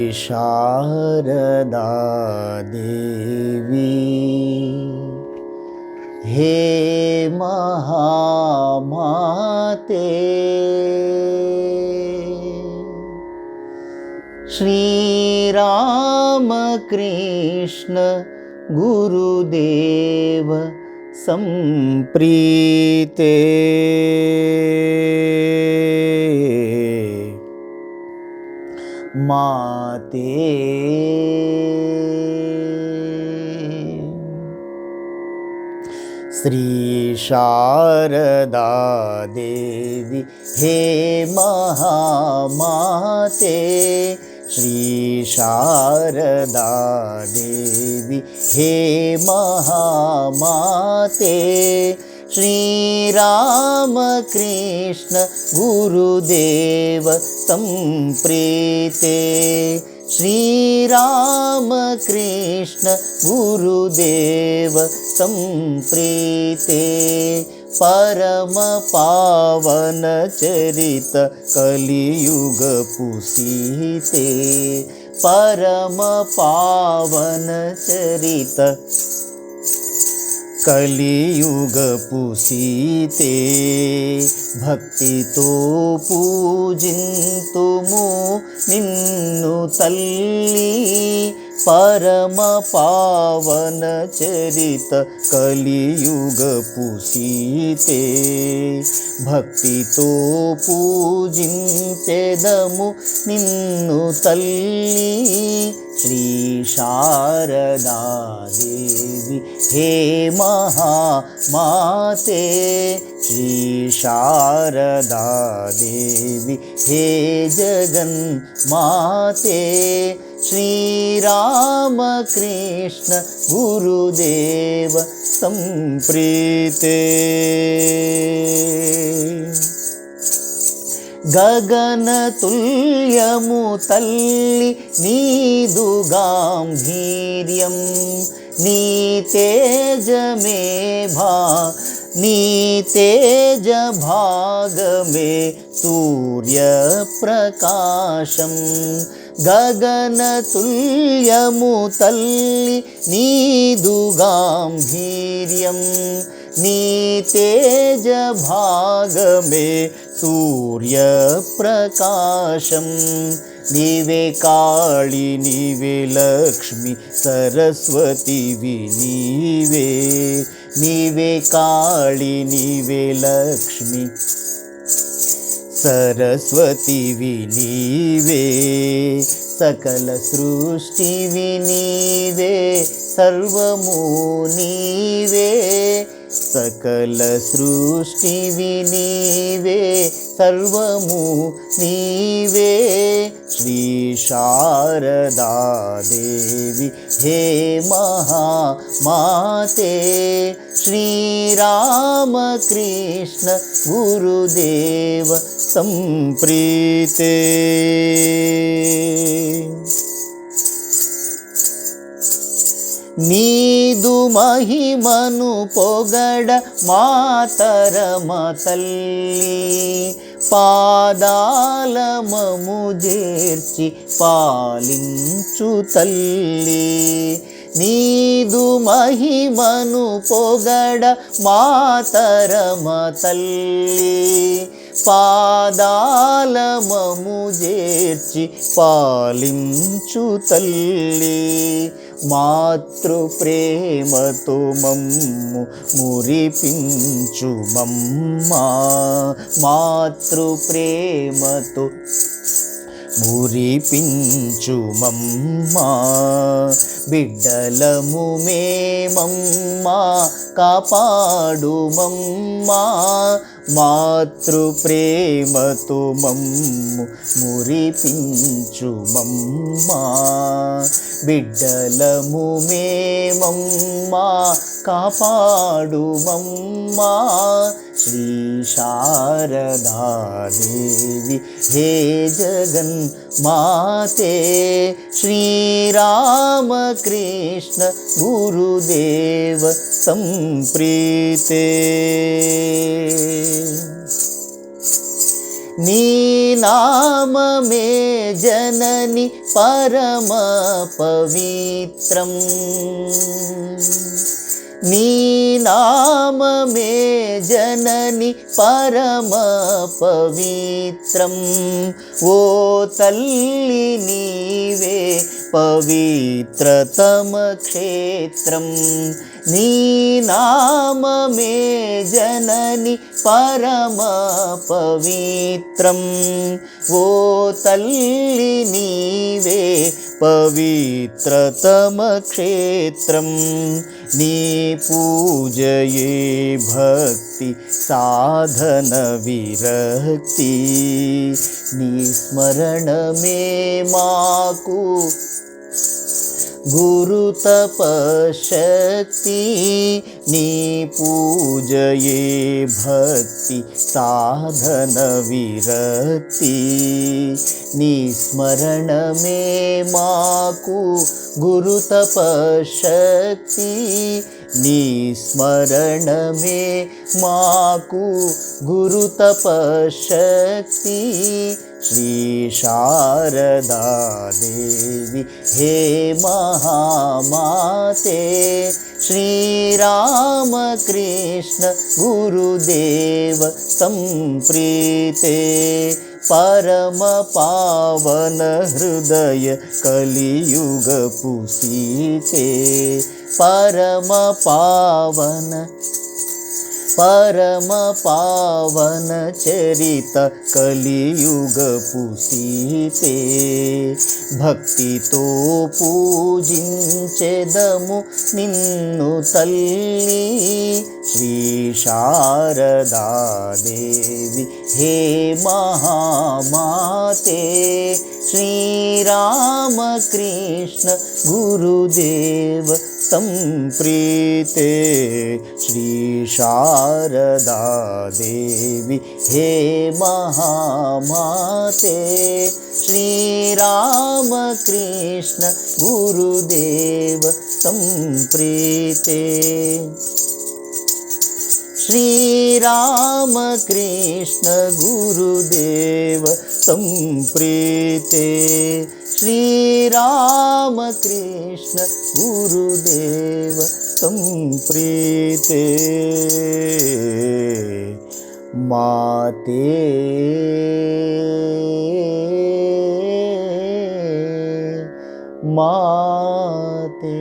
शारदा देवी हे महामाते। श्रीरामकृष्ण गुरुदेव सम्प्रीते माते श्रीशारदा देवी हे महामाते। श्रीशारदा देवी हे महामाते। श्रीरामकृष्ण गुरुदेव सम्प्रीते श्रीरामकृष्ण गुरुदेव सम्प्रीते परमपावनचरित कलियुगपुसीते। परमपावनचरित కలియుగపు సీతే భక్తితో పూజింతుము నిన్ను తల్లి పరమ పావన చరిత కలియుగపు సీతే భక్తితో పూజించెదము నిన్ను తల్లి శ్రీ शारदा शारदादेव। हे महामाते श्रीशारदा शारदादेवी। हे जगन्माते श्रीरामकृष्ण गुरुदेव सम्प्रीते गगनतुल्यमुतल्लि नी दुगां धीर्यम् नीते भा नीते सूर्यप्रकाशं। गगनतुल्यमुतल्लि नीदुगां धीर्यं नीते जभाग सूर्यप्रकाशम् సూర్యప్రకాశం గగనతుల్యము తల్లి నీదు గాంభీర్యం నీ తేజ భాగమే सूर्यप्रकाशं निवे काळि निवे लक्ष्मी सरस्वती विनीवे निवे काळि निवे लक्ष्मी सरस्वती विनीवे सकलसृष्टि विनीवे सर्वमुनीवे सकलसृष्टि विनीवे सर्वमु नीवे। श्रीशारदा देवी हे महामाते। श्रीरामकृष्ण गुरुदेव सम्प्रीते నీదు మహిమను పొగడ మాతరమ తల్లి. పాదాలమము చేర్చి పాలించు తల్లి. నీదు మహిమను పొగడ మాతరమ తల్లి. పాదాలమము చేర్చి పాలించు తల్లి. మాతృప్రేమతో మమ్ము మురిపించు మమ్మా. మాతృప్రేమతో మురిపించు మమ్మా. బిడ్డలము మేమమ్మా కాపాడు మమ్మా. మాతృప్రేమతో మమ్ము మురిపించు మమ్మా. బిడ్డలము మేమమ్మా కాపాడు మమ్మా శ్రీ శారదాదేవి హే జగన్ మాతే శ్రీరామకృష్ణ గురుదేవ సంప్రీతే నీ నామమే జనని పరమ పవిత్రం. నీ నామమే జనని పరమ పవిత్రం. ఓ తల్లి నీవే పవిత్రతమ క్షేత్రం. నీ నామమే జనని పరమ పవిత్రం. ఓ తల్లి నీవే पवित्रतमक्षेत्रं निपूजये भक्ति साधनविरक्ति। निस्मरण मे माकु गुरुतपशक्ति निपूजये भक्ति साधनविरक्ति निस्मरण मे माकु गुरुतपशक्ति निस्मरण मे माकु गुरुतपशक्ति। श्रीशारदा श्रीशारदादेवी हे महामाते श्रीरामकृष्ण गुरुदेव सम्प्रीते परमपावनहृदय कलियुगपुषिते परमपावन परमपावनचरित कलियुगपुसीते भक्तितो पूजिञ्चेदमु निन्नु तल्ली। श्रीशारदा देवि हे महामाते श्रीरामकृष्ण गुरुदेव सम्प्रीते श्रीशारदा देवि। हे महामाते श्रीरामकृष्ण गुरुदेव सम्प्रीते श्रीरामकृष्ण गुरुदेव संप्रीते श्रीरामकृष्ण गुरुदेव सम्प्रीते माते। माते